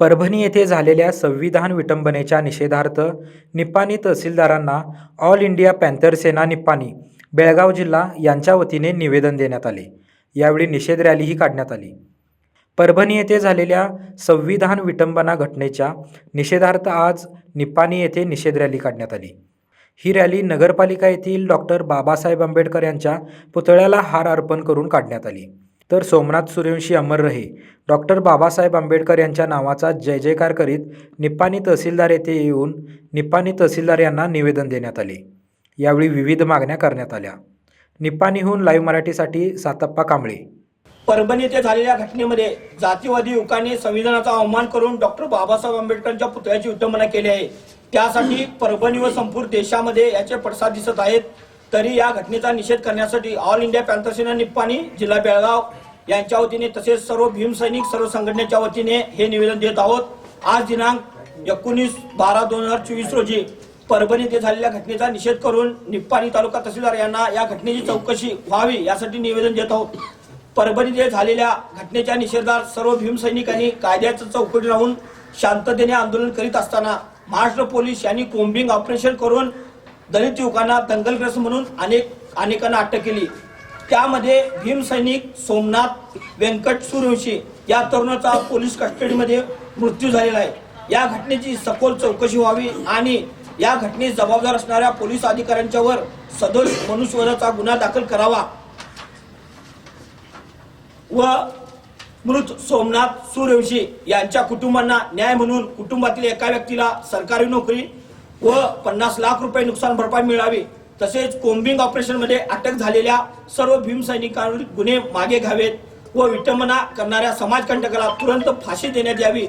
परभणी येथे झालेल्या संविधान विटंबनेच्या निषेधार्थ निपाणी तहसीलदारांना All India Panther Sena Nipani Belgaum जिल्हा यांच्या वतीने निवेदन देण्यात आले. यावेळी निषेध रॅलीही काढण्यात आली. परभणी येथे झालेल्या संविधान विटंबना घटनेच्या निषेधार्थ आज निपाणी येथे निषेध रॅली काढण्यात आली. ही रॅली नगरपालिका येथील डॉक्टर बाबासाहेब आंबेडकर यांच्या पुतळ्याला हार अर्पण करून काढण्यात आली. तर सोमनाथ सूर्यवंशी अमर रहे. डॉक्टर बाबासाहेब आंबेडकर यांच्या नावाचा जय जयकार करीत निप्पाणी तहसीलदार येथे येऊन निप्पाणी तहसीलदार यांना निवेदन देण्यात आले. यावेळी विविध मागण्या करण्यात आल्या. निप्पाणीहून लाईव्ह मराठीसाठी सातप्पा कांबळे. परभणी येथे झालेल्या घटनेमध्ये जातीवादी युवकांनी संविधानाचा अवमान करून डॉक्टर बाबासाहेब आंबेडकरांच्या पुतळ्याची विटंबना केली आहे. त्यासाठी परभणी व संपूर्ण देशामध्ये याचे पडसाद दिसत आहेत. तरी या घटनेचा निषेध करण्यासाठी All India Panther Sena Nippani जिल्हा बेळगाव यांच्या वतीने तसेच सर्व भीमसैनिक सर्व संघटनेच्या वतीने हे निवेदन देत आहोत. आज दिनांक एकोणीस बारा दोन हजार चोवीस रोजी परभणी येथे झालेल्या घटनेचा निषेध करून निप्पाणी तालुका तहसीलदार यांना या घटनेची चौकशी व्हावी यासाठी निवेदन देत आहोत. परभणीत झालेल्या घटनेच्या निषेधात सर्व भीमसैनिकांनी कायद्याचं चौकटी राहून शांततेने आंदोलन करीत असताना महाराष्ट्र पोलीस यांनी कोम्बिंग ऑपरेशन करून दलित युवकांना दंगलग्रस्त म्हणून अनेक अनेकांना अटक केली. त्यामध्ये भीमसैनिक सोमनाथ व्यंकट सूर्यवंशी या तरुणाचा पोलीस कस्टडीमध्ये मृत्यू झालेला आहे. या घटनेची सखोल चौकशी व्हावी आणि या घटनेस जबाबदार असणाऱ्या पोलीस अधिकाऱ्यांच्यावर सदोष मनुष्यवधाचा गुन्हा दाखल करावा. व मृत सोमनाथ सूर्यवंशी यांच्या कुटुंबांना न्याय म्हणून कुटुंबातील एका व्यक्तीला सरकारी नोकरी व पन्नास लाख रुपये नुकसान भरपाई मिळावी तसेच कोम्बिंग ऑपरेशनमध्ये अटक झालेल्या सर्व भीमसैनिकांवर गुन्हे मागे घ्यावेत व विटंबना करणाऱ्या समाजकंटकाला तुरंत फाशी देण्यात यावी.